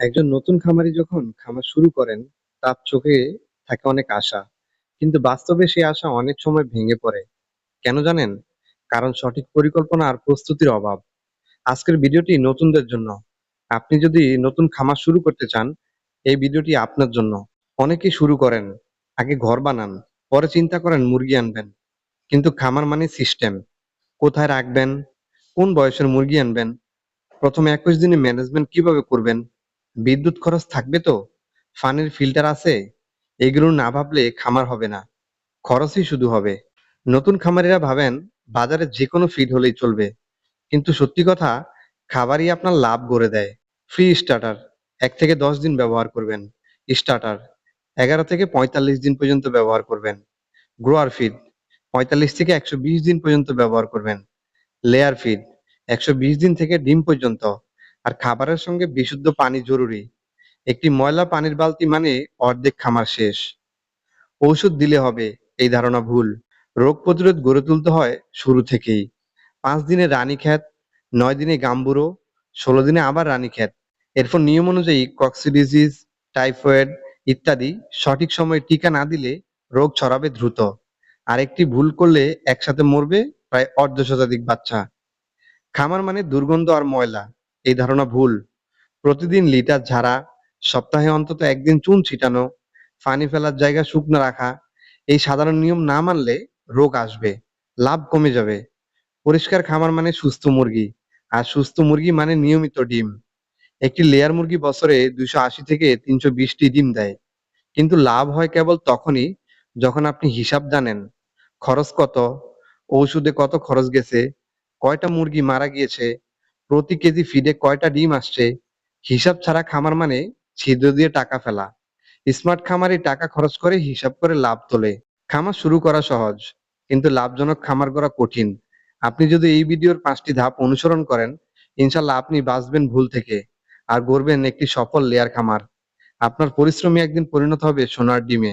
একজন নতুন খামারি যখন খামার শুরু করেন, তার চোখে থাকে অনেক আশা। কিন্তু বাস্তবে সেই আশা অনেক সময় ভেঙে পড়ে। কেন জানেন? কারণ সঠিক পরিকল্পনা আর প্রস্তুতির অভাব। আজকের ভিডিওটি নতুনদের জন্য। আপনি যদি নতুন খামার শুরু করতে চান, এই ভিডিওটি আপনার জন্য। অনেকেই শুরু করেন, আগে ঘর বানান, পরে চিন্তা করেন মুরগি আনবেন। কিন্তু খামার মানে সিস্টেম। কোথায় রাখবেন? কোন বয়সের মুরগি আনবেন? প্রথমে একুশ দিনে ম্যানেজমেন্ট কীভাবে করবেন? বিদ্যুৎ খরচ থাকবে তো? ফানের ফিল্টার আছে? এগুলো না ভাবলে খামার হবে না। খরচই শুধু হবে। নতুন খামারিরা ভাবেন, বাজারে যে কোনো ফিড হলেই চলবে। কিন্তু সত্যি কথা, খাবারই আপনার লাভ গড়ে দেয়। ফ্রি স্টার্টার এক থেকে দশ দিন ব্যবহার করবেন। স্টার্টার এগারো থেকে পঁয়তাল্লিশ দিন পর্যন্ত ব্যবহার করবেন। গ্রোয়ার ফিড পঁয়তাল্লিশ থেকে একশো বিশ দিন পর্যন্ত ব্যবহার করবেন। লেয়ার ফিড একশো বিশ দিন থেকে ডিম পর্যন্ত। আর খাবারের সঙ্গে বিশুদ্ধ পানি জরুরি। একটি ময়লা পানির বালতি মানে অর্ধেক খামার শেষ। ঔষধ দিলে হবে, এই ধারণা ভুল। রোগ প্রতিরোধ গড়ে তুলতে হয় শুরু থেকেই। পাঁচ দিনে রানীক্ষেত নয় দিনে গাম্বুরো, ষোলো দিনে আবার রানী রানীক্ষেত এরপর নিয়ম অনুযায়ী কক্সিডিজিজ টাইফয়েড ইত্যাদি সঠিক সময়ে টিকা না দিলে রোগ ছড়াবে দ্রুত। আর একটি ভুল করলে একসাথে মরবে প্রায় অর্ধ শতাধিক বাচ্চা। খামার মানে দুর্গন্ধ আর ময়লা। এই ধারণা ভুল। প্রতিদিন লিটার ঝাড়া, সপ্তাহে অন্তত একদিন চুন ছিটানো, পানি ফেলার জায়গা শুকনো রাখা, এই সাধারণ নিয়ম না মানলে রোগ আসবে, লাভ কমে যাবে। পরিষ্কার খামার মানে সুস্থ মুরগি, আর সুস্থ মুরগি মানে নিয়মিত ডিম। একটি লেয়ার মুরগি বছরে দুইশো আশি থেকে তিনশো বিশটি ডিম দেয়, কিন্তু লাভ হয় কেবল তখনই যখন আপনি হিসাব জানেন, খরচ কত, ঔষধে কত খরচ গেছে, কয়টা মুরগি মারা গিয়েছে প্রতি কেজি ফিডে কয়টা ডিম আসছে? হিসাব ছাড়া খামার মানে ছিদ্র দিয়ে টাকা ফেলা। স্মার্ট খামারি টাকা খরচ করে হিসাব করে লাভ তোলে। খামার শুরু করা সহজ, কিন্তু লাভজনক খামার করা কঠিন। আপনি যদি এই ভিডিওর পাঁচটি ধাপ অনুসরণ করেন, ইনশাল্লাহ আপনি বাঁচবেন ভুল থেকে আর গড়বেন একটি সফল লেয়ার খামার। আপনার পরিশ্রমী একদিন পরিণত হবে সোনার ডিমে।